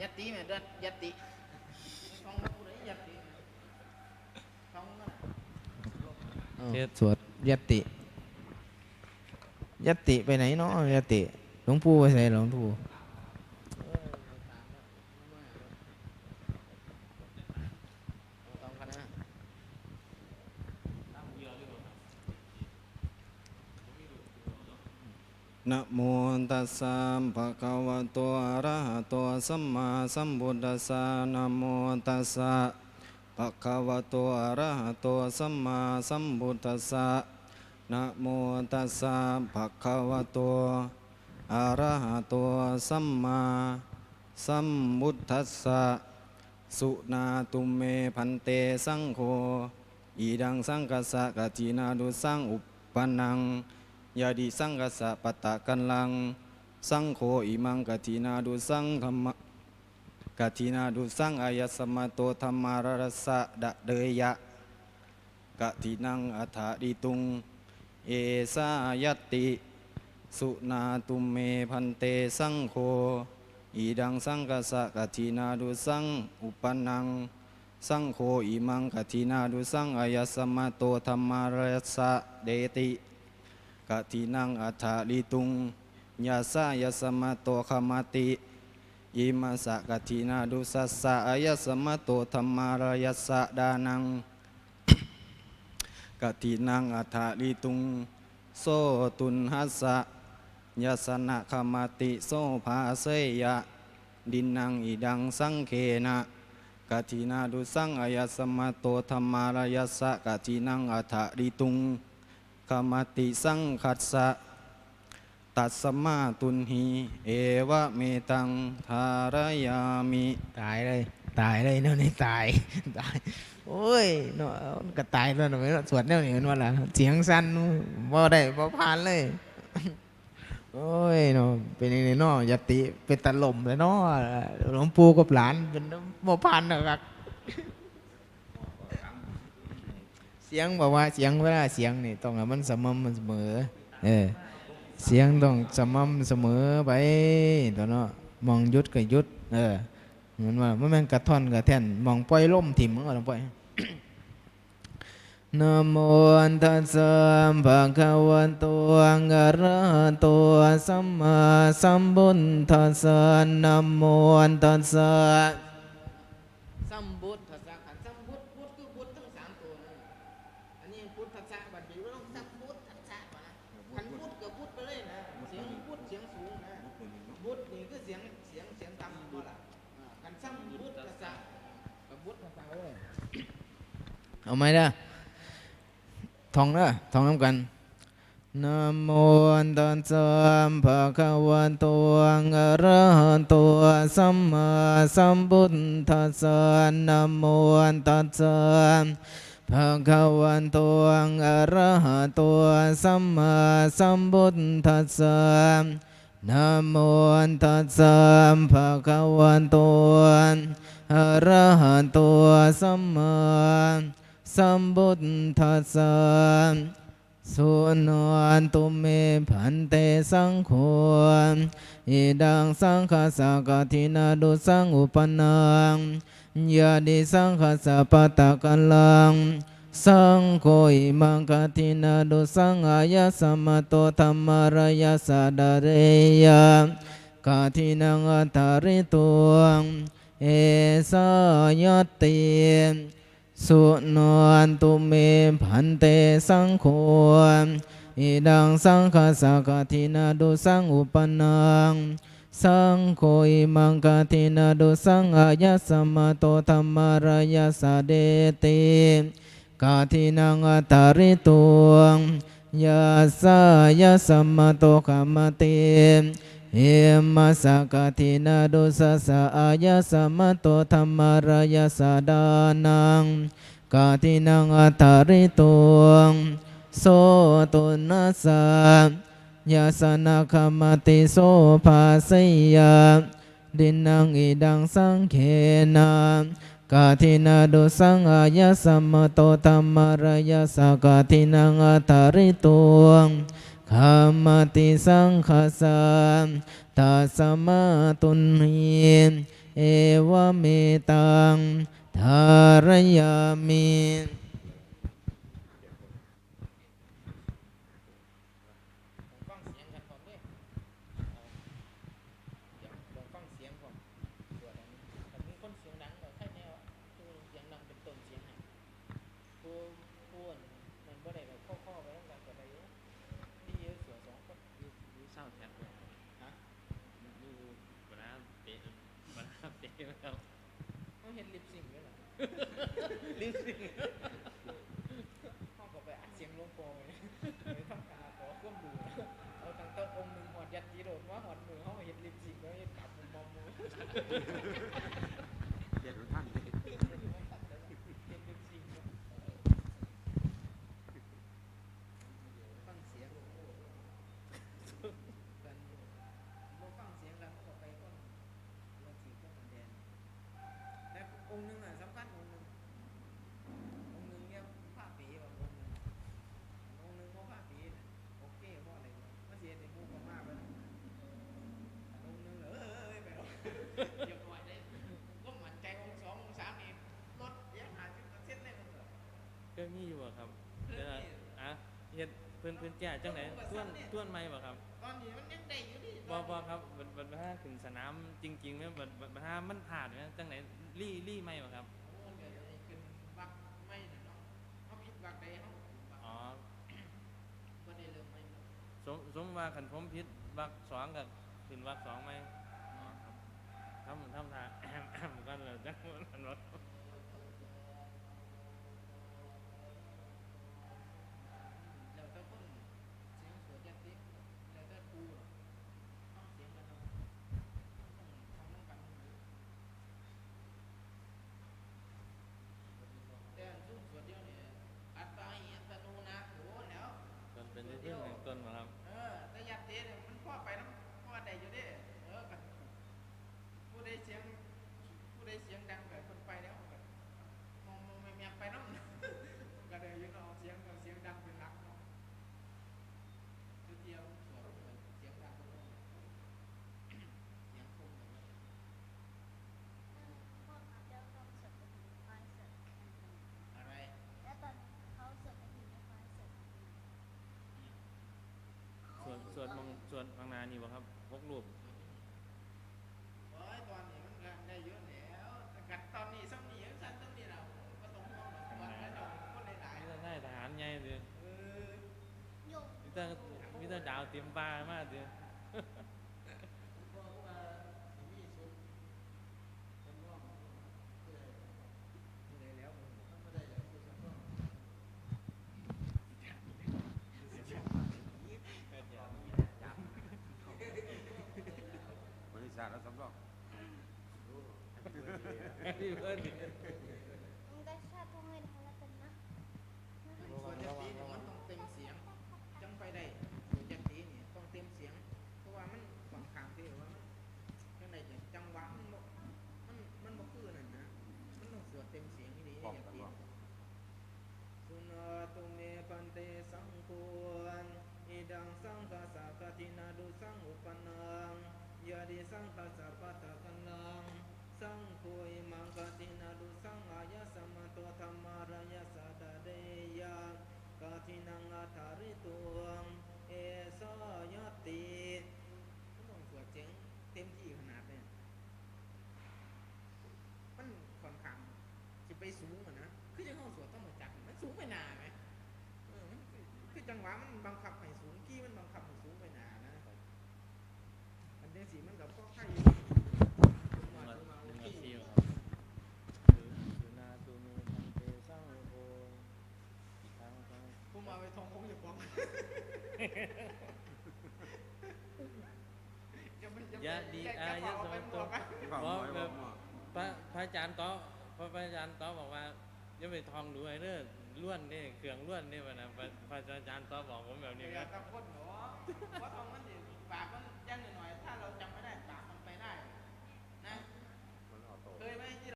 ยัตติแม่เดือนยัตติท่องมาผู้ใดยัตติท่องมาน่ะเทศ สวดยตติยตติไปไหนเนาะยตติหลวงปู่ไปไหนหลวงปู่ นะโมตัสสะภะคะวะโตอะระหะโตสัมมาสัมพุทธัสสะนะโมตัสสะภะคะวะโตอะระหะโตสัมมาสัมพุทธัสสะนะโมตัสสะภะคะวะโตอะระหะโตสัมมาสัมพุทธัสสะสุนาตุเมพันเตสังโฆอีดังสังกัสสะกะทินาดุสังอุปปนัง ยาดิสังกัสสะปะตะกันลัง สังโฆอิมังกะทินาดุสังขมกาทินาดุสังอายสมาโตธรรมารรสะดะเดยะกะทินังอัฏฐาดิตุง เอสายตติสุนาตุเมพันเตสังโฆอีดังสังกสะกะทินาดุสังอุปนัง สังโฆอิมังกะทินาดุสังอายสมาโตธรรมารรสะเดติ กะทินังอัฏฐาดิตุงยาสายสมโตขมติอิมาสะกะทินาดุสัสสะอายสมะโตธรรมารายสสะดานังกะทินังอัฏฐาลิตุงโซตุนหัสสะยสนะขมติโซภาเสยะ ดินนังอิดังสังเคนะกะทินาดุสังอายสมะโตธรรมารายสสะกะทินังอัฏฐาลิตุง ขมติสังคัสสะตัสสมาตุนหีเอวะเมตังทารายามิตายเลย ตายเลยเนาะนี่ตายตายโอ้ยเนาะก็ตายแล้วเนาะสวดแนวนี้มันว่าล่ะเสียงสั้นบ่ได้บ่ผ่านเลย โอ้ยเนาะเป็นยังไงเนาะยติเป็นตะลมเลยเนาะหลวงปู่กับหลานเป็นบ่ผ่านนะครับ สียงบอกว่าเสียงเวลาเสียงนี่ต้องมันสม่ำเสมอ เออ เสียงต้องสม่ำเสมอไปตัวเนาะมองยุดก็ยุด เออเหมือนว่ามันแม่นกระท่อนกระแท่นมองปล่อยล่มถิ่มมันก็ต้องปล่อยนะโมตัสสะภะคะวะโตอะระหะโตสัมมาสัมพุทธัสสะนะโมตัสสะสัมพุทธัสสะขันสัมพุทธพุทธคือพุทธทั้งสามตัวนั่นอันนี้พุทธัสสะบัดนี้เราต้องสัมพุทธัสสะวะขันพุทธกับพุทธไปเลยนะเสียงพุทธเสียงสูงนะพุทธนี่คือ เสียงเสียงเสียงต่ำบ่ล่ะอ่าขันสัมพุทธัสสะกับพุทธัสสะเว้ยเอาไหมล่ะทองเด้อท่องน้ำกันนะโมตัสสะภะคะวะโตอะระหะโตสัมมาสัมพุทธัสสะนะโมตัสสะภะคะวะโตอะระหะโตสัมมาสัมพุทธัสสะ นะโมตัสสะภะคะวะโตอะระหะโตสัมมาสัมพุทธัสสะสุนันตุเมพันเตสังโฆอิดังสังฆสกทินาดุสังอุปนังยาดิสังฆสัปตะกัลัง สังโฆอิมังคทินาดุสังอายสมโตธรรมารยสะดเรยะกาทินังอัตตาริตวงเอสายติสุนวนตุเมพันเตสังโฆอิดังสังฆสักทินาดุสังอุปนังสังโฆอิมังกทินาดุสังอายสมโตธรรมาราสเดติ กาทินังอัตตาริตวงยาสายาสมโตขมติเอมัสสกทินาดุสสะอายาสมโตธรรมารายสดานังกาทินังอัตตาริตวงโสตุนัสสะยาสนาคมติโสภาสยาดินังอิดังสังเขนา กาทินาดุสังอายสัมโตธรรมารายสกาทินังอัตาริตวงขามติสังขสามตัสมาตุนีเอวเมตังทารยามิฟังเสียงกันก่อนเด้เดี๋ยวลองฟังเสียงก่อนตัวนั้นถ้ามีคนเสียงดังก็ใครแนวตัวเสียงดังเป็นต้นเสียงให้ผู้ผู้อันมันบ่ได้แบบข้อๆไว้แล้วกันก็ได้อยู่มีเยอะเสือสองคน ยูยูเศร้าแท้เลย ฮะ ยูบลาเตะบลาเตะแล้ว เขาเห็นลิปซิงค์ด้วยเหรอ ลิสติ้งห้องก็ไปอัดเสียงลงโปรเลยไปทำการขอควบดูเอาตั้งแต่องค์หนึ่งหอดยัดจีโรดว่าหอดมือเขาเห็นลิปซิงแล้วเห็นกลับมุมมองมือ เจ็ดท่านเลย เห็นลิปซิงค์ด้วยฟังเสียงกันบ่ฟังเสียงกันก็ไปคนละทีก็มันแดนแต่องค์หนึงอะสำคัญองค์หนึงองค์หนึงเนี่ยผ้าปีว่าองค์หนึงองค์หนึงบ่ผ้าปีน่ะโอเคเพราะอะไรวะมันเสียในหมู่ก็มากไปแล้วองค์หนึงเออเออเออไปเอาเรียบร้อยเลยก็มั่นใจองค์สององค์สามนี่ลดเยอะหาสิบเปอร์เซ็นต์เลยมันเหรอ ก็มีอยู่บ่ครับ เดี๋ยวนะอะเฮ็ดเพิ่นเพิ่นแก้จังไหนต้วนต้วนไหมบ่ครับ ตอนนี้มันยังได้อยู่ดิบ่บ่ครับบัดบัดถ้าถึงสนามจริงๆแม่นบัดบัดบัดถ้ามันผ่านแม่นจังไหนลี่ลี่ไหมบ่ครับ โอ้เดี๋ยวจะขึ้นบักไม่น่ะเนาะเขาผิดบักใดเขาผิดบักอ๋อบ่ได้เริ่มไม่หมดสมสมว่าคันผมผิดวักสองก็ขึ้นวักสองไหมอ๋อครับทำทำท่าแอมแอมกันเลยจังมันรถ แล้วแต่คนเสียงสวดยัดติแล้วแต่ครูอะเอาเสียงกันเนาะต้องทำน้ำกันแต่อันซุ่มสวดเดียวเนี่ยอัตตาหิอัตโนนาโถแล้ว จนเป็นที่พึ่งแห่งตนบ่ครับ เออแต่ยัดเตะเนี่ยมันพ่อไปน้ำพ่อได้อยู่เด้เออกันผู้ใดเสียงผู้ใดเสียงดังแบบคนไปแล้วก็มองมองไม่แม่ไปน้ำ ก็ได้อยินเอาเสียงเอาเสียงดังเป็นหลักเนาะทุกเที่ยวสวดเสียงดังก็ต้องเสียงคมเลย พวกเขาจะต้องสวดกระถิ่นคอยสวดกัน อะไร แล้วตอนเขาสวดกระถิ่นไม่คอยสวด ส่วน ส่วนบางส่วนบางนานี่บ่ครับพกรูปโอ้ยตอนนี้มันก็ได้เยอะแล้วแต่กัดตอนนี้สักนี้ยังสั้นสักนี้เราก็ต้องมองหรอกว่าแล้วเราคนหลายมีแต่นายทหารใหญ่เด้อๆเออโยมมีแต่มีแต่ดาวเต็มฟ้ามาเด้อบอกว่าสิมีสุดเป็นร่องเพื่อเลยแล้วมันไม่ได้แล้วคือสำรอง บริษัทเราสำรอง Happy birthday มึงได้ชาติทุ่งเงินเขาแล้วกันนะส่วนยัตติเนี่ยมันต้องเต็มเสียง จังไปได้ส่วนยัตติเนี่ยต้องเต็มเสียง เพราะว่ามันฝั่งข้างที่ว่ามันจังไดจะจังหวะมันบ่มันมันบ่คือนั่นนะมันต้องสวดเต็มเสียงนี่ดีป้องยัตกันติว่าสุนาตุเมปันเตสังโฆอิดังสังฆสักตินาดุสังอุปนัง ยาดิสังฆสัพพะตะกันนังสังโฆอิมังกตินาดุสังอายะสมะโตธรรมารายะสะดเดยกาทินังอัฏฐาริตุงเอสายติมันต้องสวดเสียงเต็มที่ขนาดเนี่ยมันค่อนข้างจะไปสูงอะนะ คือยังเอาสวดต้องมาจักมันสูงไปหนาไหมคือจังหวะมันบังคับให้ อย่าไปยะดีอายะสไปมัตหมโตวกอะบอกเพราะมวยแบบบอกมวยพระพระอาจารย์ต๊อพระพระอาจารย์ต๊อบอกว่าอย่าไปทองดูไอ้เด้อล้วนเด้เครื่องล้วนเด้วะนะพระพระอาจารย์ต๊อบอกผมแบบนี้อคย่ารับตะพ่นเนาะว่าทองมันสิปากมัน